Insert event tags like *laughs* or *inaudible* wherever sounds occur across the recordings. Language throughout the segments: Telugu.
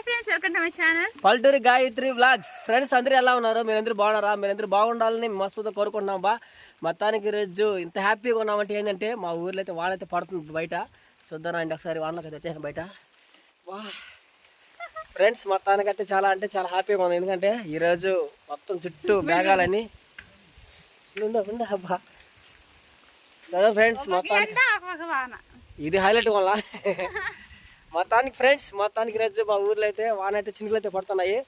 Hi friends welcome to my channel Palleturi Gayatri vlogs. Friends అందరూ ఎలా ఉన్నారు? మీరందరూ బాగున్నారా? మీరందరూ బాగుండాలని మనస్ఫూర్తిగా కోరుకుంటున్నాం బా. మొత్తానికి రోజు ఇంత హ్యాపీగా ఉన్నామంటే ఏంటంటే మా ఊర్లో అయితే వానైతే పడుతుంది బయట. చూద్దాం అండి ఒకసారి వానలోకి అయితే వచ్చాను బయట. వా. ఫ్రెండ్స్ మొత్తానికైతే చాలా అంటే చాలా హ్యాపీగా ఉంది ఎందుకంటే ఈరోజు మొత్తం చుట్టూ *laughs* మేఘాలని అబ్బా. ఫ్రెండ్స్ మొత్తానికి ఇది హైలైట్ వల్ల. *laughs* మొత్తానికి ఫ్రెండ్స్ మొత్తానికి రోజు మా ఊర్లో అయితే వాన అయితే చినుకులు అయితే పడుతున్నాయి.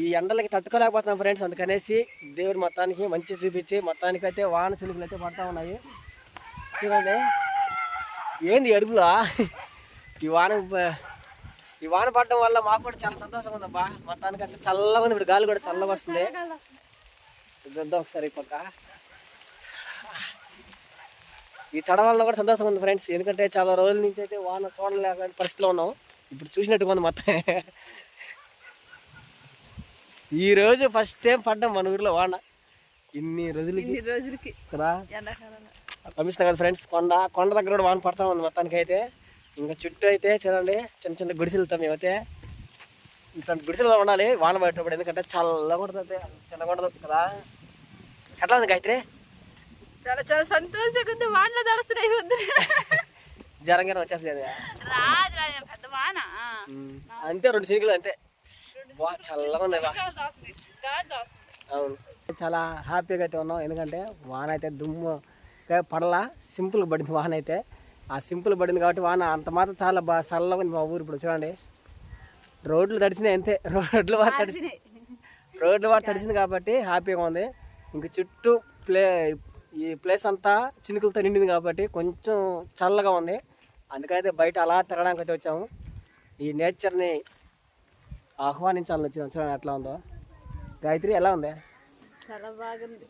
ఈ ఎండలకి తట్టుకోలేకపోతున్నాం ఫ్రెండ్స్ అందుకనేసి దేవుడు మొత్తానికి మంచి చూపించి మొత్తానికి అయితే వాన చినుకులు అయితే పడతా ఉన్నాయి. చూడండి. ఏంది అడుగులా? ఈ వాన ఈ వాన పడడం వల్ల మాకు కూడా చాలా సంతోషంగా ఉందబ్బా. మొత్తానికి అయితే చల్లగా ఉంది ఇప్పుడు గాలి కూడా చల్లగా వస్తుంది. చూద్దాం ఒకసారి పక్క. ఈ తడ వల్ల కూడా సంతోషంగా ఉంది ఫ్రెండ్స్ ఎందుకంటే చాలా రోజుల నుంచి అయితే వాన చూడలేక పరిస్థితిలో ఉన్నాం ఇప్పుడు చూసినట్టుగా ఉంది మొత్తం. ఈ రోజు ఫస్ట్ టైం పడ్డాం మన ఊర్లో వాన. ఇన్ని రోజులకి ఇన్ని రోజులకి కదా? పంపిస్తాం కదా ఫ్రెండ్స్ కొండ కొండ దగ్గర కూడా వాన పడతా ఉంది మొత్తానికి అయితే. ఇంకా చుట్టూ అయితే చూడండి చిన్న చిన్న గుడిసెలతో మేమైతే. ఇట్లాంటి గుడిసెలో ఉండాలి వాన పడేటప్పుడు. ఎందుకంటే చల్లగా ఉంటుంది చిన్నగా ఉండదు కదా? ఎట్లా ఉంది గాయత్రి? చాలా చాలా సంతోషంగా ఉంది. వానలో తడుస్తున్నాయి వద్దు జరంగా వచ్చేస్తుంది రాదు రాదు. పెద్ద వాన. అంతే రెండు చినుకులు అంతే. చల్లగా ఉంది. అవును. చాలా హ్యాపీగా అయితే ఉన్నాం. ఎందుకంటే వాన అయితే దుమ్ము పడలా. సింపుల్ పడింది వాన అయితే. ఆ సింపుల్ పడింది కాబట్టి వాన అంత మాత్రం చాలా బాగా చల్లగా ఉంది మా ఊరు ఇప్పుడు చూడండి. రోడ్లు తడిసినాయి అంతే. *laughs* రోడ్లు బాగా తడిసి ఆర్చినాయి. రోడ్లు బాగా తడిసింది కాబట్టి హ్యాపీగా ఉంది. ఇంక చుట్టూ ప్లే ఈ ప్లేస్ అంతా చినుకులతో నిండింది కాబట్టి కొంచెం చల్లగా ఉంది. అందుకైతే బయట అలా తిరగడానికి అయితే వచ్చాము. ఈ నేచర్ని ఆహ్వానించాలని వచ్చినాం చూడండి ఎట్లా ఉందో. గాయత్రి ఎలా ఉంది? చాలా బాగుంది?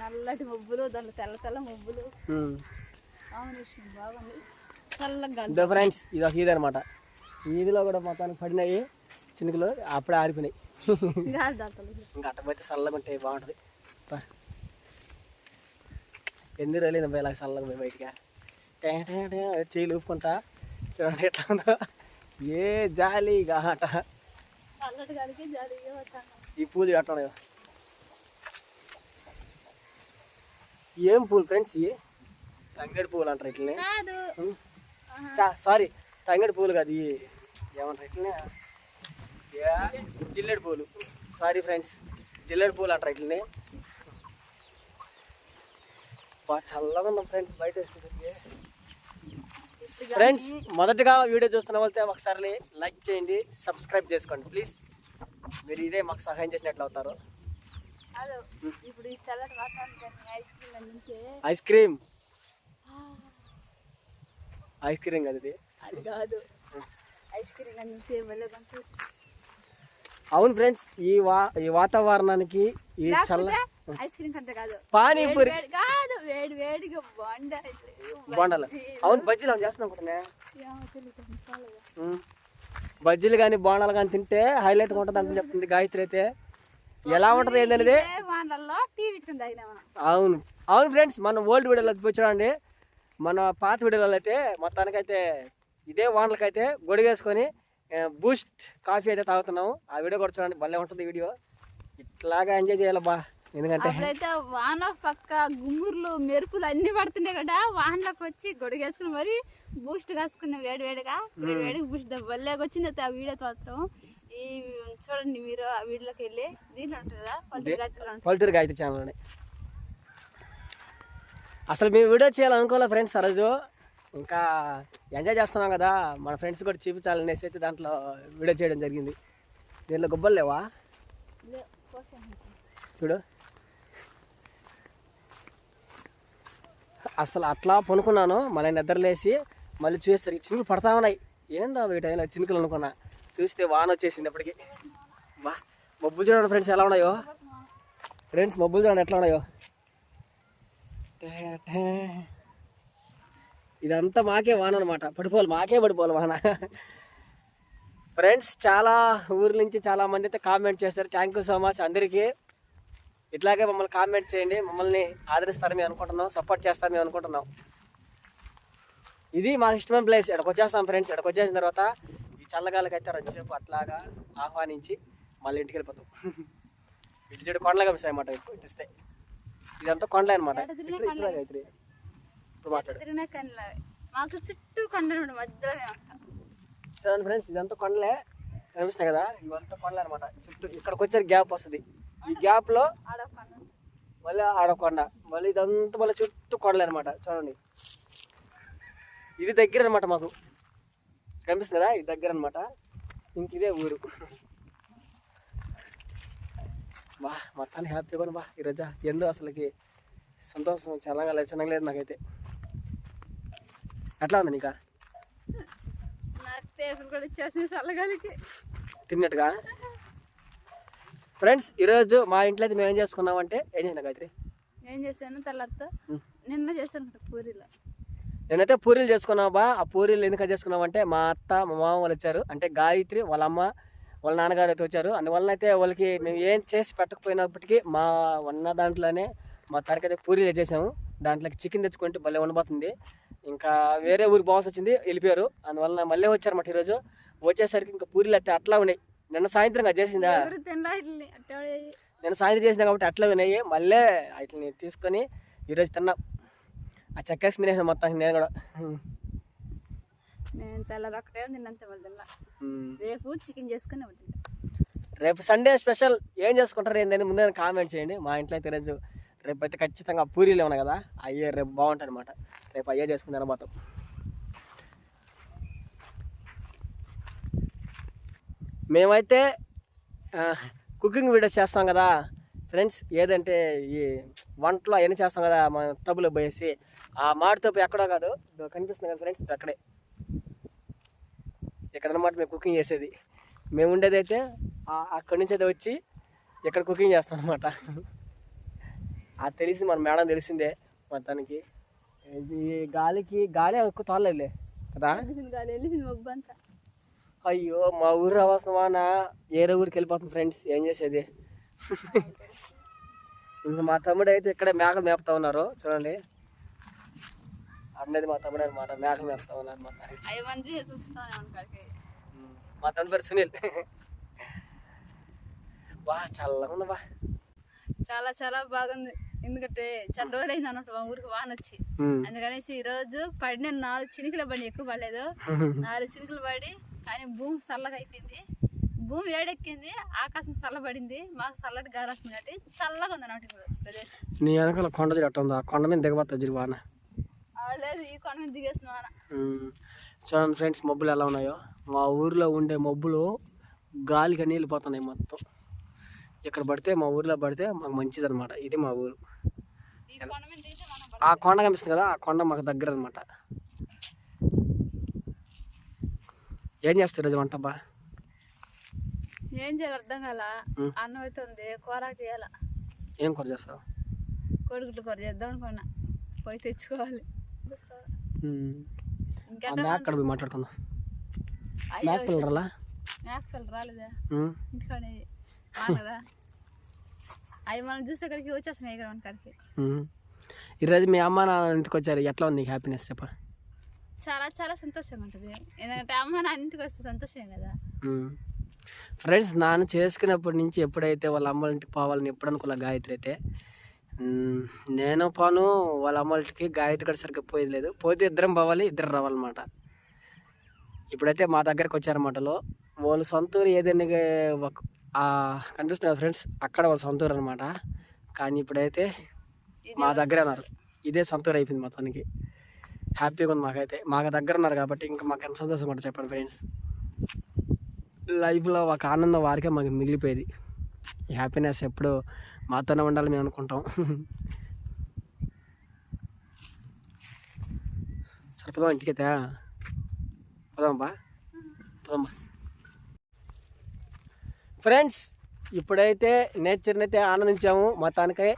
నల్లటి మబ్బులు దాంట్లో తెల్ల తెల్ల మబ్బులు. బాగుంది. చల్లగా ఇదో ఫ్రెండ్స్ ఇది ఒక ఈది అనమాట ఈదిలో కూడా మొత్తానికి పడినాయి చినుకులు అప్పుడే ఆరిపోయినాయి. ఇంకా అట్టపోతే చల్లగా ఉంటే బాగుంటుంది. ఎన్ని రోజులు ఇలా చల్లగా పోయి బయటికి? టే టే టే చేయి ఊపుకుంటా చూడండి ఎట్లా ఉందో. ఏ జాలి గాట ఈ పూలు ఎట్లా ఉన్నాయో. ఏం పూలు ఫ్రెండ్స్ ఇవి? తంగడి పూలు అంటారు ఇట్లనే సారీ తంగడి పూలు కాదు ఇవి. ఏమంటారు ఇట్లనే యా, జిల్లేడు పూలు. సారీ ఫ్రెండ్స్ జిల్లేడు పూలు అంటారు ఇట్లనే బాగా చల్లగా ఉన్నాం ఫ్రెండ్స్ బయట వేసుకుంటే ఫ్రెండ్స్ మొదటగా వీడియో చూస్తున్న వాళ్ళతో ఒకసారి లైక్ చేయండి సబ్స్క్రైబ్ చేసుకోండి ప్లీజ్ మీరు ఇదే మాకు సహాయం చేసినట్లు అవుతారు. ఐస్ క్రీమ్ ఐస్ క్రీమ్ కదా ఇది. అది కాదు. ఐస్ క్రీమ్ కొంచెం అవును ఫ్రెండ్స్ ఈ వా ఈ వాతావరణానికి ఈ చల్ల ఐస్ క్రీమ్ కంటే కాదు. పానీపూరి. కాదు వేడి వేడిగా బాండ బాగుండాలి అవును బజ్జీలు అవును చేస్తున్నాం. ఉమ్. బజ్జీలు కానీ బోండాలు కానీ తింటే హైలైట్గా ఉంటుంది అంటే చెప్తుంది గాయత్రి అయితే. ఎలా ఉంటుంది ఏంటనేది అవును. అవును ఫ్రెండ్స్ మన ఓల్డ్ వీడియోలో పోయి చూడండి మన పాత వీడియోలో అయితే మొత్తానికైతే ఇదే వానలకైతే గొడిగేసుకొని బూస్ట్ కాఫీ అయితే తాగుతున్నాము ఆ వీడియో కూడా చూడండి భలే ఉంటుంది వీడియో. ఇట్లాగా ఎంజాయ్ చేయాలి బా. ఎందుకంటే అప్పుడైతే వాన పక్క గుమ్ముర్లు మెరుపులు అన్ని పడుతున్నాయి కదా వానలోకి వచ్చి గొడుగేసుకుని మరి బూస్ట్ కాసుకున్న వేడి వేడిగా వేడి వేడిగా బూస్ట్ బల్లేగా వచ్చింది అయితే ఆ వీడియో మాత్రం. ఈ చూడండి మీరు ఆ వీడియోలోకి వెళ్ళి దీంట్లో ఉంటుంది కదా పల్లెటూరు గాయత్రి ఛానల్ అసలు మేము వీడియో చేయాలనుకోలే ఫ్రెండ్స్ ఆ రోజు. ఇంకా ఎంజాయ్ చేస్తున్నాం కదా. మన ఫ్రెండ్స్ కూడా చూపించాలనేసి అయితే దాంట్లో వీడియో చేయడం జరిగింది. దీనిలో గుబ్బలు లేవా? చూడు. అసలు అట్లా పనుకున్నాను. మళ్ళీ నిద్రలేసి మళ్ళీ చూసేసరికి చినుకులు పడతా ఉన్నాయి. ఏందా ఈ టైంలో చినుకులు అనుకున్నా. చూస్తే వాన వచ్చేసింది అప్పటికి. బా మబ్బులు చూడండి ఫ్రెండ్స్ ఎలా ఉన్నాయో. ఫ్రెండ్స్ మబ్బులు చూడండి ఎట్లా ఉన్నాయో. ఇదంతా మాకే వాన అనమాట పడిపోవాలి మాకే పడిపోవాలి వాన. ఫ్రెండ్స్ చాలా ఊర్ల నుంచి చాలా మంది అయితే కామెంట్ చేశారు. థ్యాంక్ యూ సో మచ్ అందరికీ. ఇట్లాగే మమ్మల్ని కామెంట్ చేయండి. మమ్మల్ని ఆదరిస్తారని మేము అనుకుంటున్నాం. సపోర్ట్ చేస్తారని మేము అనుకుంటున్నాం. ఇది మాకు ఇష్టమైన ప్లేస్ ఇక్కడికి వచ్చేస్తాం ఫ్రెండ్స్ ఇక్కడికి వచ్చేసిన తర్వాత ఈ చల్లగాలికి అయితే రచ్చేపు అట్లాగా ఆహ్వానించి మళ్ళీ ఇంటికి వెళ్ళిపోతాం. *laughs* ఇటు చెడు కొండలు కనిపిస్తాయి అన్నమాట ఇటు వస్తే ఇదంతా కొండలే అనమాట తిరిగినా కొండలే. మాకు చుట్టూ కొండలు మధ్యలో చూడండి ఫ్రెండ్స్ ఇదంతా కొండలే కనిపిస్తున్నాయి కదా? ఇవంతా కొండలే అనమాట చుట్టూ ఇక్కడికి వచ్చే గ్యాప్ వస్తుంది. ఈ గ్యాప్లో మళ్ళీ ఆడ కొండ. మళ్ళీ ఇదంతా మళ్ళీ చుట్టూ కొండలే అనమాట చూడండి. ఇది దగ్గర అనమాట మాకు. కనిపిస్తుంది కదా? ఇది దగ్గర అనమాట ఇంక ఇదే ఊరు. బా మొత్తానికి హ్యాపీగా ఉంది బా. ఈరోజు ఎందు అసలుకి సంతోషం చాలా లక్షణంగా లేదు నాకైతే. ఎట్లా ఉంది నీకా? కూడా చల్లగాలికి. తిన్నట్టుగా? ఫ్రెండ్స్ ఈరోజు మా ఇంట్లో అయితే మేము ఏం చేసుకున్నామంటే ఏం చేసినా గాయత్రి? ఏం చేశాను తెల్లారితో ఉం. నిన్న చేశాను పూరీలో. నేనైతే పూరీలు చేసుకున్నావు? బా ఆ పూరీలు ఎందుకు చేసుకున్నామంటే మా అత్త మా మామ వాళ్ళు వచ్చారు. అంటే గాయత్రి వాళ్ళ అమ్మ వాళ్ళ నాన్నగారు అయితే వచ్చారు. అందువలన అయితే వాళ్ళకి మేము ఏం చేసి పెట్టకపోయినప్పటికీ మా ఉన్న దాంట్లోనే మా తరకైతే పూరీలు చేసాము. దాంట్లోకి చికెన్ తెచ్చుకుంటే భలే ఉండబోతుంది. ఇంకా వేరే ఊరికి బాస్ వచ్చింది వెళ్ళిపోయారు. అందువలన మళ్ళీ వచ్చారన్నమాట ఈరోజు. వచ్చేసరికి ఇంకా పూరీలు అయితే అట్లా ఉన్నాయి. నిన్న సాయంత్రం అది చేసిందా? ఎవరు తినరా ఇడ్లీ? అట్టే నేను సాయంత్రం చేసిన కాబట్టి అట్లా ఉన్నాయి. మళ్ళీ వాటిని తీసుకొని ఈరోజు తిన్నా. ఆ చెక్కేసి తినేసిన మొత్తం నేను కూడా. నేను తిన్నంత ఉమ్. రేపు చికెన్ చేసుకుని రేపు సండే స్పెషల్. ఏం చేసుకుంటారు ఏంటని ముందే కామెంట్ చేయండి. మా ఇంట్లో అయితే ఈరోజు రేపు అయితే ఖచ్చితంగా పూరీలు ఉన్నాయి కదా? అయ్యే రేపు బాగుంటాయి అనమాట రేపు అయ్యే చేసుకుంటాను మొత్తం మేమైతే కుకింగ్ వీడియోస్ చేస్తాం కదా. ఫ్రెండ్స్ ఏదంటే ఈ వంటలో అవన్నీ చేస్తాం కదా మన తబులు పోయేసి. ఆ మాడి తప్పు ఎక్కడో కాదు కనిపిస్తుంది కదా ఫ్రెండ్స్ అక్కడే. ఇక్కడ మేము కుకింగ్ చేసేది. మేము ఉండేది అయితే అక్కడి నుంచి అయితే వచ్చి ఇక్కడ కుకింగ్ చేస్తాం అనమాట అది తెలిసి మన మేడం తెలిసిందే మొత్తానికి. ఈ గాలికి గాలి ఎక్కువ తోలలేదులే కదా? అయ్యో మా ఊరు రావాల్సిన ఏదో ఊరికి వెళ్ళిపోతుంది ఫ్రెండ్స్ ఏం చేసేది? ఇంకా మా తమ్ముడు అయితే ఇక్కడ మేకలు మేపుతా ఉన్నారు చూడండి. అన్నది మా తమ్ముడు అనమాట మేకలు మేపుతా ఉన్నారు మా తమ్ముడు పేరు సునీల్. బా చల్లగా ఉంది బా. చాలా చాలా బాగుంది. ఎందుకంటే చాలా రోజులు అయింది అన్నట్టు మా ఊరికి వాన వచ్చి. అందుకనేసి ఈ రోజు పడిన నాలుగు చినుకులు పడి ఎక్కువ పడలేదు. *laughs* నాలుగు చినుకులు పడి కానీ భూమి చల్లగా అయిపోయింది. భూమి వేడెక్కింది ఆకాశం చల్లబడింది మాకు చల్లటి గాలి వస్తుంది కాబట్టి చల్లగా ఉంది అన్నట్టు ఇప్పుడు ప్రదేశం. నీ వెనకాల కొండ ఉంది ఆ కొండ మీద దిగబోతా జిరి వాన. లేదు ఈ కొండ మీద దిగేస్తుంది వాన. చూడండి ఫ్రెండ్స్ మబ్బులు ఎలా ఉన్నాయో. మా ఊర్లో ఉండే మబ్బులు గాలిగా నీళ్ళు పోతున్నాయి మొత్తం. ఇక్కడ పడితే మా ఊర్లో పడితే మాకు మంచిది అనమాట ఇది మా ఊరు. ఆ కొండ కనిపిస్తుంది కదా ఆ కొండ మాకు దగ్గర అనమాట ఏం చేస్తారు ఈరోజు వంట బా ఏం చేయాలి అర్థం కాల. అన్నం అయితే ఉంది కూర చేయాల? ఏం కూర చేస్తావు? కోడిగుడ్లు కూర చేద్దాం అనుకున్నా. పోయి తెచ్చుకోవాలి. అక్కడ పోయి మాట్లాడుకుందాం. మేక పిల్లరా మేకలు రాలేదా ఇంటికాడ అవి మనం చూస్తే అక్కడికి వచ్చేస్తున్నాయి ఇక్కడ మనకాడికి. ఈరోజు మీ అమ్మ నాన్న ఇంటికి వచ్చారు. ఎట్లా ఉంది హ్యాపీనెస్ చెప్ప. చాలా చాలా సంతోషంగా ఉంటుంది. ఎందుకంటే అమ్మ నా ఇంటికి వస్తే సంతోషమే కదా. ఫ్రెండ్స్ నాన్న చేసుకున్నప్పటి నుంచి ఎప్పుడైతే వాళ్ళ అమ్మ ఇంటికి పోవాలని ఎప్పుడు అనుకోలే గాయత్రి అయితే. నేను పోను వాళ్ళ అమ్మ ఇంటికి గాయత్రి కూడా సరిగ్గా పోయేది లేదు. పోతే ఇద్దరం పోవాలి ఇద్దరు రావాలన్నమాట. ఇప్పుడైతే మా దగ్గరకు వచ్చారన్నమాట లో వాళ్ళు సొంత ఊరు ఏదైనా ఒక- కనిపిస్తున్నారు ఫ్రెండ్స్ అక్కడ వాళ్ళ సొంత ఊరు అనమాట కానీ ఇప్పుడైతే మా దగ్గర ఉన్నారు. ఇదే సొంత ఊరు అయిపోయింది మొత్తానికి. హ్యాపీగా ఉంది మాకైతే. మాకు దగ్గర ఉన్నారు కాబట్టి ఇంకా మాకు ఎంత సంతోషం కూడా చెప్పండి ఫ్రెండ్స్. లైఫ్లో ఒక ఆనందం వారికే మాకు మిగిలిపోయేది. హ్యాపీనెస్ ఎప్పుడు మాతోనే ఉండాలి మేము అనుకుంటాం. సరే పదమ్మా ఇంటికైతే పదమ్మా పదమ్మా ఫ్రెండ్స్ ఇప్పుడైతే నేచర్ని అయితే ఆనందించాము. మొత్తానికై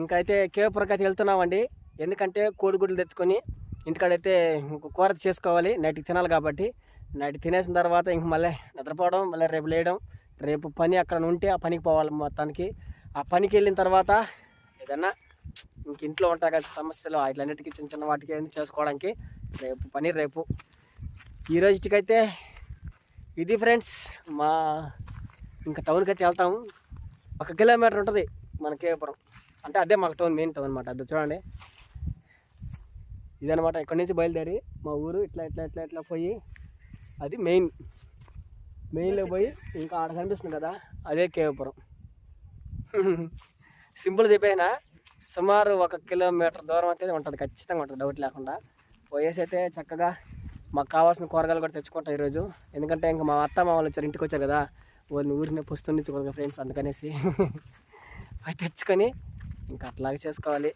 ఇంకైతే కేపురకు అయితే వెళ్తున్నామండి. ఎందుకంటే కోడిగుడ్లు తెచ్చుకొని ఇంటికాడైతే ఇంకో కూర చేసుకోవాలి. నైట్కి తినాలి కాబట్టి. నైట్ తినేసిన తర్వాత ఇంక మళ్ళీ నిద్రపోవడం మళ్ళీ రేపు లేయడం రేపు పని అక్కడ ఉంటే ఆ పనికి పోవాలి మొత్తానికి. ఆ పనికి వెళ్ళిన తర్వాత ఏదన్నా ఇంక ఇంట్లో ఉంటాయి కదా సమస్యలు ఇట్లన్నిటికీ చిన్న చిన్న వాటికి ఏంది చేసుకోవడానికి రేపు పని రేపు. ఈ రోజుకైతే ఇది ఫ్రెండ్స్ మా ఇంకా టౌన్కి అయితే వెళ్తాము. ఒక కిలోమీటర్ ఉంటుంది మన కేపురం అంటే అదే మాకు టౌన్ మెయిన్ టౌన్ అనమాట అది చూడండి. ఇదనమాట ఇక్కడి నుంచి బయలుదేరి మా ఊరు ఇట్లా ఇట్లా ఇట్లా ఇట్లా పోయి అది మెయిన్ మెయిన్లో పోయి ఇంకా ఆడ కనిపిస్తుంది కదా అదే కేవపురం. సింపుల్ చెప్పైనా సుమారు ఒక కిలోమీటర్ దూరం అయితే ఉంటుంది ఖచ్చితంగా ఉంటుంది డౌట్ లేకుండా. పోయేసి అయితే చక్కగా మాకు కావాల్సిన కూరగాయలు కూడా తెచ్చుకుంటాం ఈరోజు. ఎందుకంటే ఇంకా మా అత్త మామూలు వచ్చారు ఇంటికి వచ్చారు కదా. వాళ్ళని ఊరిని పుస్తుండించుకోవాలి ఫ్రెండ్స్ అందుకనేసి. అవి తెచ్చుకొని ఇంకా అట్లాగే చేసుకోవాలి.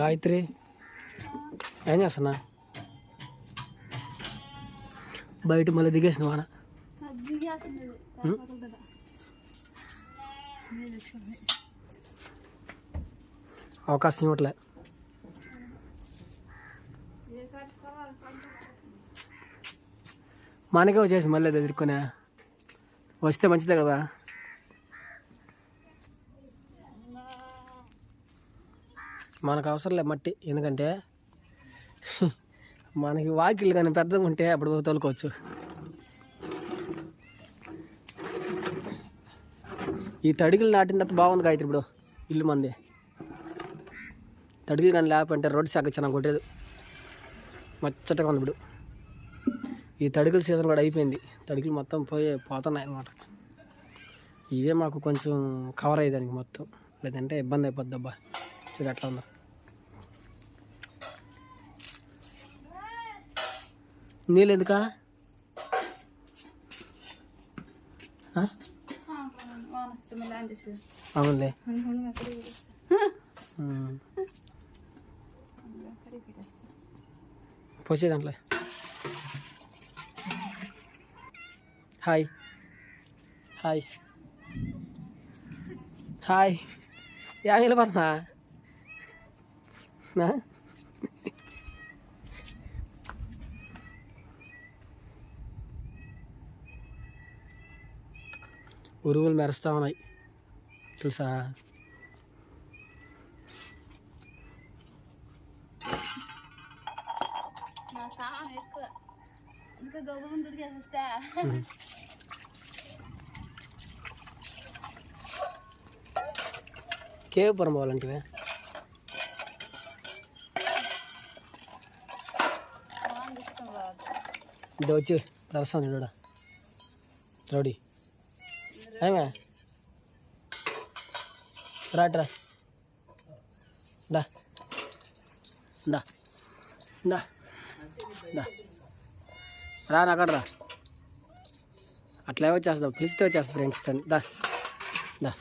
గాయత్రి ఏం చేస్తున్నా? బయట మళ్ళీ దిగేసిన వాన. అవకాశం ఇవ్వట్లే. మనకే వచ్చేసి మళ్ళీ అది ఎదుర్కొనే. వస్తే మంచిదే కదా. మనకు అవసరం లే మట్టి ఎందుకంటే *laughs* మనకి వాకిళ్ళు కానీ పెద్దగా ఉంటే అప్పుడు తోలుకోవచ్చు. ఈ తడికలు నాటిన తర్వాత బాగుంది గాయత్రి ఇప్పుడు ఇల్లు మంది. తడికలు కానీ లేకపోతే రోడ్డు శాఖ చాలా కొట్టేది. మచ్చటగా ఉంది ఇప్పుడు ఈ తడికల సీజన్ కూడా అయిపోయింది. తడికలు మొత్తం పోయి పోతున్నాయి అన్నమాట. ఇవే మాకు కొంచెం కవర్ అయ్యేదానికి మొత్తం. లేదంటే ఇబ్బంది అయిపోద్ది అబ్బా. చూడు ఎట్లా ఉందో. నీళ్ళు ఎందుకా? అవునులే. పోసేదాంట్లే పోసే దాంట్లో. హాయ్ హాయ్ హాయ్ యా వెళ్ళిపోతున్నా? ఉరువులు మెరుస్తా ఉన్నాయి. తెలుసా? నా సామాన్ ఎక్కువ. ఇంకా గొప్ప దుడికేసేస్తా కేపురం కేవ్ సామాన్ పోవాలంటే రావద్దు. వచ్చి దర్శనం చూడ. రౌడీ. ఏమే? రాట్రా దా. దా. దా. దా. రా అక్కడ రా. అట్లా వచ్చేస్తావు. పిలిస్తే వచ్చేస్తా ఫ్రెండ్స్ దా. దా.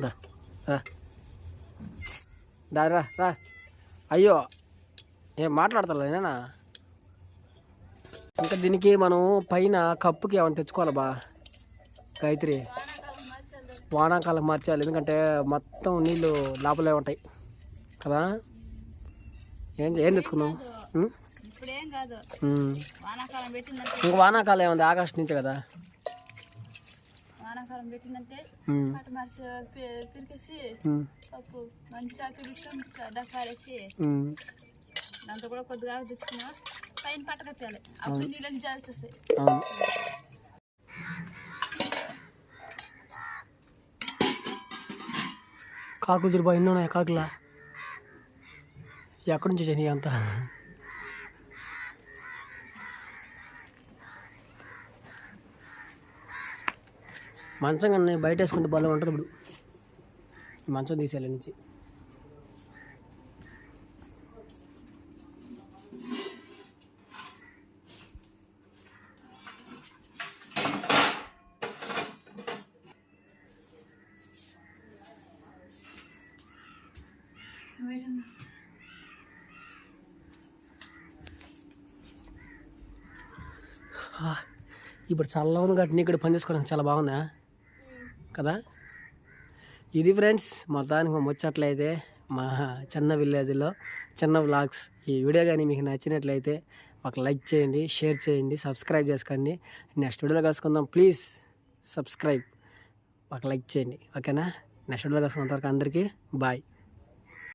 దా. రా. రా రా. అయ్యో ఏం మాట్లాడతా నేనా? ఇంకా దీనికి మనం పైన కప్పుకి ఏమైనా తెచ్చుకోవాలి బా? గాయత్రి వానాకాలం మార్చాలి. ఎందుకంటే మొత్తం నీళ్ళు లోపలే ఉంటాయి. కదా? ఏం ఏం పెట్టిందంటే ఇంక వానాకాలం ఏముంది? ఆగస్టు నుంచే కదా? వానాకాలం పెట్టిందంటే ఉం. అటు మార్చి పి- పిరికేసి ఉం. పప్పు మంచిగా పిలుచుకొని డక్కాలేసి ఉం. దాంతో కూడా కొద్దిగా తెచ్చుకున్నా పైన పట్ట కప్పాలి అప్పుడు నీళ్ళని జాల్చి వస్తాయి అవును కాకులు దుర్బా ఎన్ని ఉన్నాయి కాకులా ఎక్కడి నుంచి వచ్చాయి అంతా మంచం కానీ బయట వేసుకుంటే బలం ఉంటుంది ఇప్పుడు. మంచం తీసేయాలి నుంచి. ఇప్పుడు చల్లగా ఉంది కాబట్టి ఇక్కడ పని చేసుకోవడానికి చాలా బాగుందా? కదా? ఇది ఫ్రెండ్స్ మొత్తానికి ముచ్చట్లయితే మా చిన్న విలేజ్లో చిన్న వ్లాగ్స్. ఈ వీడియో కానీ మీకు నచ్చినట్లయితే ఒక లైక్ చేయండి షేర్ చేయండి సబ్స్క్రైబ్ చేసుకోండి. నెక్స్ట్ వీడియోలో కలుసుకుందాం. Please subscribe. ఒక లైక్ చేయండి. ఓకేనా? నెక్స్ట్ వీడియోలో కలుసుకున్నంత వరకు అందరికీ. బాయ్.